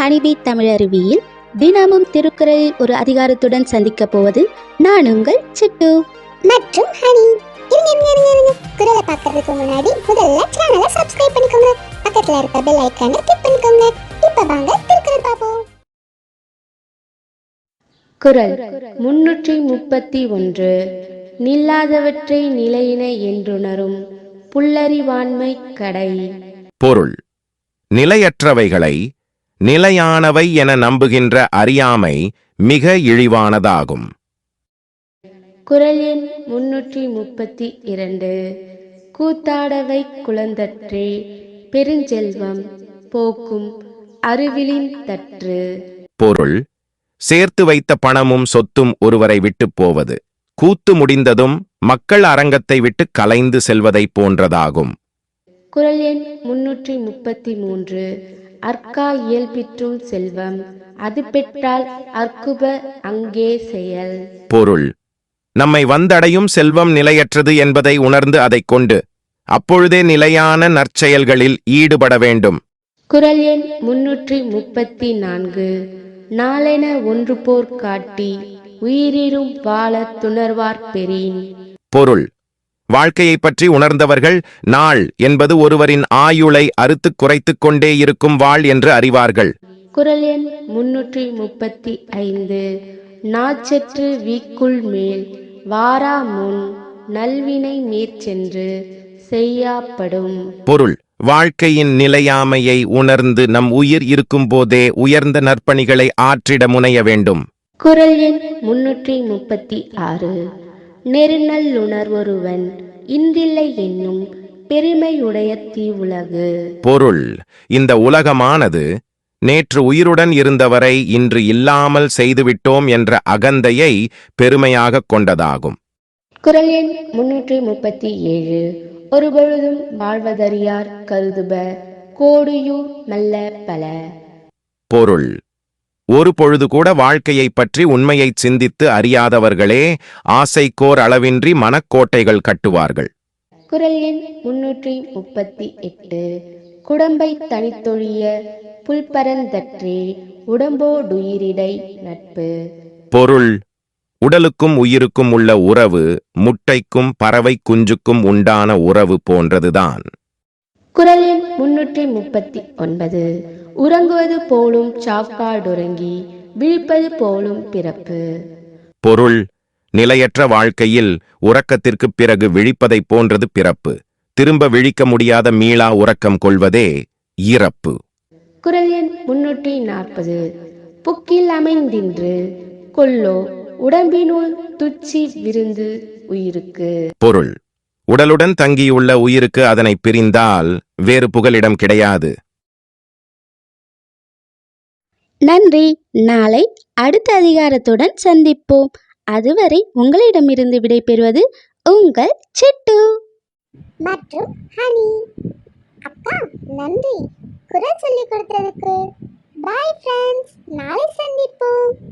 Honeybee தமிழருவியில் தினமும் திருக்குறளில் ஒரு அதிகாரத்துடன் சந்திக்க போவது நான் உங்கள் சிட்டு. மற்றும் ஹனி. இருங்க இருங்க இருங்க இருங்க. குரலை பார்க்கறதுக்கு முன்னாடி முதல்ல சேனலை சப்ஸ்கிரைப் பண்ணிக்கோங்க. பக்கத்துல இருக்க பெல் ஐக்கானை கிளிக் பண்ணிக்கோங்க. இப்போ வாங்க திருக்குறள் பார்ப்போம். குறள் முன்னூற்றி முப்பத்தி ஒன்று. நில்லாதவற்றை நிலையின என்றுணரும் புல்லறிவாண்மை கடை. பொருள் நிலையற்றவைகளை நிலையானவை என நம்புகின்ற அறியாமை மிக இழிவானதாகும். குறள் எண் முன்னூற்றி முப்பத்தி இரண்டு. கூத்தாடவை குளந்தற்றே பெருஞ்செல்வம் போக்கும் அருவிலின் தற்று. பொருள் சேர்த்து வைத்த பணமும் சொத்தும் ஒருவரை விட்டுப் போவது. கூத்து முடிந்ததும் மக்கள் அரங்கத்தை விட்டு கலைந்து செல்வதைப் போன்றதாகும். குறள் எண் முன்னூற்றி முப்பத்தி மூன்று. அற்கா இயல்பிற்றும் செல்வம் அது பெற்றால் அற்குப அங்கே செயல். பொருள். நம்மை வந்தடையும் செல்வம் நிலையற்றது என்பதை உணர்ந்து அதைக் கொண்டு அப்பொழுதே நிலையான நற்செயல்களில் ஈடுபட வேண்டும். குறள் எண் முன்னூற்றி முப்பத்தி நான்கு நாளென ஒன்று போர் காட்டி உயிரிரும் வாழ துணர்வார் பெறின். பொருள். வாழ்க்கையைப் பற்றி உணர்ந்தவர்கள் நாள் என்பது ஒருவரின் ஆயுளை அறுத்துக் குறைத்துக் கொண்டே இருக்கும் வாழ் என்று அறிவார்கள். குறள் எண் முன்னூற்றி முப்பத்தி ஐந்து நாச்சற்று வீக்குள் மேல் வாரா முன் நல்வினை மேற்சென்று செய்யாப்படும் பொருள் வாழ்க்கையின் நிலையாமையை உணர்ந்து நம் உயிர் இருக்கும்போதே உயர்ந்த நற்பணிகளை ஆற்றிட முனைய வேண்டும். குறள் எண் முன்னூற்றி முப்பத்தி ஆறு நெருநல்லுணர்வொருவன் இன்றில்லை என்னும் பெருமையுடைய தீவுலகு. பொருள் இந்த உலகமானது நேற்று உயிருடன் இருந்தவரை இன்று இல்லாமல் செய்துவிட்டோம் என்ற அகந்தையை பெருமையாகக் கொண்டதாகும். குறள் எண் முன்னூற்றி முப்பத்தி ஏழு ஒருபொழுதும் வாழ்வதறியார் கருதுப கோடியூர் மெல்ல பல. பொருள் ஒரு பொழுது கூட வாழ்க்கையைப் பற்றி உண்மையைச் சிந்தித்து அறியாதவர்களே ஆசைக்கோர் அளவின்றி மனக்கோட்டைகள் கட்டுவார்கள். குறள் எண் முன்னூற்றி முப்பத்தி எட்டு. குடம்பை தனித்தொழிய புல்பரந்தற்றே உடம்போடுயிரிடை நட்பு. பொருள் உடலுக்கும் உயிருக்கும் உள்ள உறவு முட்டைக்கும் பறவை குஞ்சுக்கும் உண்டான உறவு போன்றதுதான். எண் முன்னூற்றி முப்பத்தி ஒன்பது. உறங்குவது போலும் சாக்காடுறங்கி விழிப்பது போலும் பிறப்பு. பொருள் நிலையற்ற வாழ்க்கையில் உறக்கத்திற்குப் பிறகு விழிப்பதைப் போன்றது பிறப்பு. திரும்ப விழிக்க முடியாத மீளா உறக்கம் கொள்வதே இறப்பு. குறள் எண் முன்னூற்றி நாற்பது புக்கில் அமைந்தின்று கொல்லோ உடம்பினுள் துச்சி விருந்து உயிருக்கு. பொருள் உடலுடன் தங்கியுள்ள உயிருக்கு அதனை பிரிந்தால் வேறு புகலிடம் கிடையாது. நன்றி. நாளை அடுத்த அதிகாரத்துடன் சந்திப்போம். அதுவரை உங்களிடமிருந்து விடைபெறுவது உங்கள் சிட்டு. மற்றும் ஹனி. அக்கா நன்றி. குரல் சொல்லி கொடுத்ததுக்கு பாய் ஃப்ரெண்ட்ஸ் நாளை சந்திப்போம்.